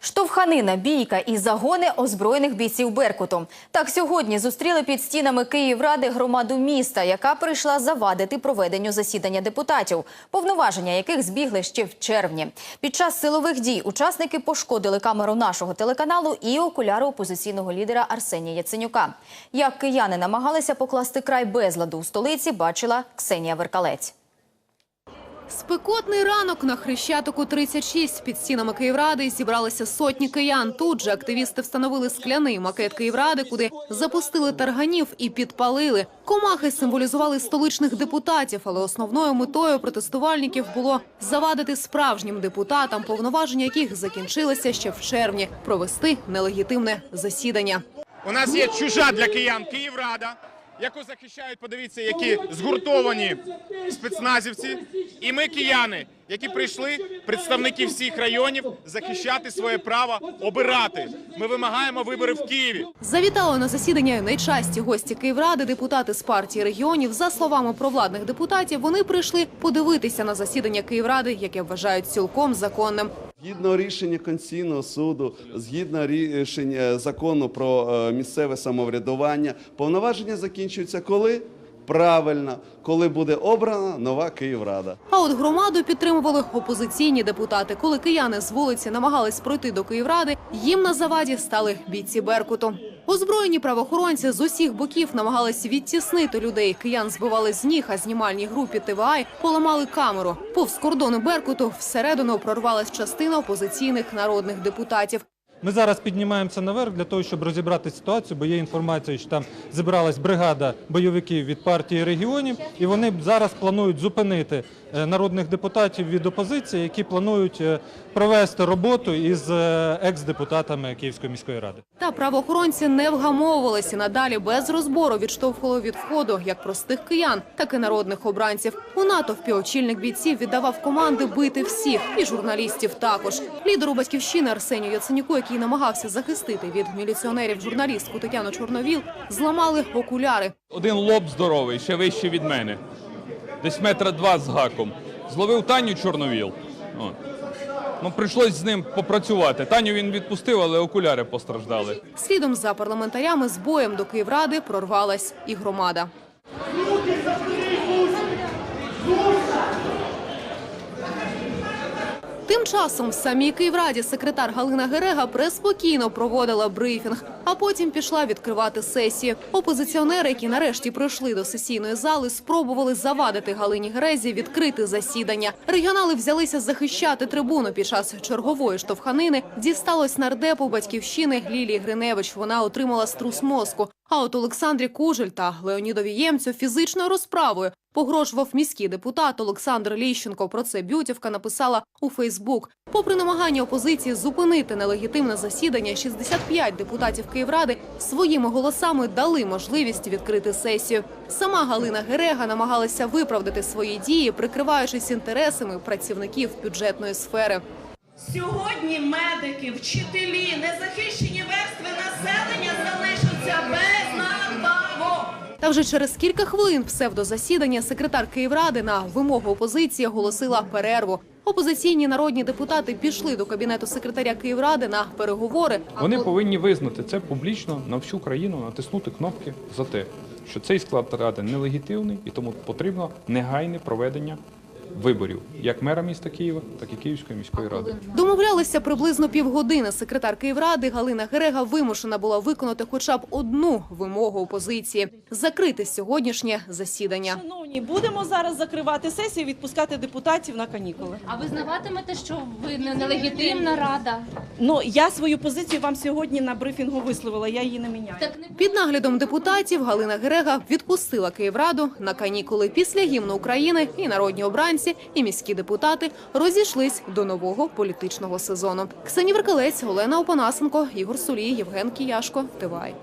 Штовханина, бійка і загони озброєних бійців Беркуту. Так сьогодні зустріли під стінами Київради громаду міста, яка прийшла завадити проведенню засідання депутатів, повноваження яких збігли ще в червні. Під час силових дій учасники пошкодили камеру нашого телеканалу і окуляри опозиційного лідера Арсенія Яценюка. Як кияни намагалися покласти край безладу у столиці, бачила Ксенія Веркалець. Спекотний ранок на Хрещатику 36 під стінами Київради зібралися сотні киян. Тут же активісти встановили скляний макет Київради, куди запустили тарганів і підпалили. Комахи символізували столичних депутатів, але основною метою протестувальників було завадити справжнім депутатам, повноваження яких закінчилися ще в червні, провести нелегітимне засідання. У нас є чужа для киян Київрада, яку захищають, подивіться, які згуртовані спецназівці. І ми, кияни, які прийшли, представники всіх районів, захищати своє право обирати. Ми вимагаємо вибори в Києві. Завітали на засідання найчасті гості Київради, депутати з партії регіонів. За словами провладних депутатів, вони прийшли подивитися на засідання Київради, яке вважають цілком законним. Згідно рішення Конституційного суду, згідно рішення закону про е, місцеве самоврядування, повноваження закінчуються коли? Правильно, коли буде обрана нова Київрада. А от громаду підтримували опозиційні депутати. Коли кияни з вулиці намагались пройти до Київради, їм на заваді стали бійці Беркуту. Озброєні правоохоронці з усіх боків намагались відтіснити людей. Киян збивали з ніг, а знімальній групі ТВА поламали камеру. Повз кордони Беркуту всередину прорвалась частина опозиційних народних депутатів. Ми зараз піднімаємося наверх для того, щоб розібрати ситуацію, бо є інформація, що там зібралась бригада бойовиків від партії регіонів, і вони зараз планують зупинити е, народних депутатів від опозиції, які планують е, провести роботу із е, екс-депутатами Київської міської ради. Та правоохоронці не вгамовувалися надалі без розбору відштовхували від входу як простих киян, так і народних обранців. У натовпі очільник бійців віддавав команди бити всіх, і журналістів також. Лідеру батьківщини Арсенію Яценюку, який намагався захистити від міліціонерів журналістку Тетяну Чорновіл, зламали окуляри. Один лоб здоровий, ще вище від мене. Десь метра два з гаком. Зловив Таню Чорновіл. От. Ну, прийшлось з ним попрацювати. Таню він відпустив, але окуляри постраждали. Слідом за парламентарями з боєм до Київради прорвалась і громада. Тим часом в самій Київраді секретар Галина Герега преспокійно проводила брифінг, а потім пішла відкривати сесію. Опозиціонери, які нарешті прийшли до сесійної зали, спробували завадити Галині Герезі відкрити засідання. Регіонали взялися захищати трибуну під час чергової штовханини. Дісталось нардепу батьківщини Лілії Гриневич. Вона отримала струс мозку. А от Олександрі Кужель та Леонідові Ємцю фізичною розправою погрожував міський депутат Олександр Ліщенко. Про це Бютівка написала у Фейсбук. Попри намагання опозиції зупинити нелегітимне засідання, 65 депутатів Київради своїми голосами дали можливість відкрити сесію. Сама Галина Герега намагалася виправдати свої дії, прикриваючись інтересами працівників бюджетної сфери. Сьогодні медики, вчителі, незахищені верстви населення залишаться без надбавок. Та вже через кілька хвилин псевдозасідання секретар Київради на вимогу опозиції оголосила перерву. Опозиційні народні депутати пішли до кабінету секретаря Київради на переговори. Вони повинні визнати це публічно на всю країну, натиснути кнопки за те, що цей склад ради нелегітимний і тому потрібно негайне проведення виборів як мера міста Києва, так і Київської міської ради. Домовлялися приблизно півгодини. Секретар Київради Галина Герега вимушена була виконати хоча б одну вимогу опозиції закрити сьогоднішнє засідання. Шановні, будемо зараз закривати сесію, і відпускати депутатів на канікули. А визнаватимете, що ви не нелегітимна рада? Ну я свою позицію вам сьогодні на брифінгу висловила. Я її не міняю. Так не Під наглядом депутатів Галина Герега відпустила Київраду на канікули після гімну України і народні обранці, і міські депутати розійшлись до нового політичного сезону. Ксенія Веркалець, Олена Опанасенко, Ігор Сулій, Євген Кіяшко. Тивай.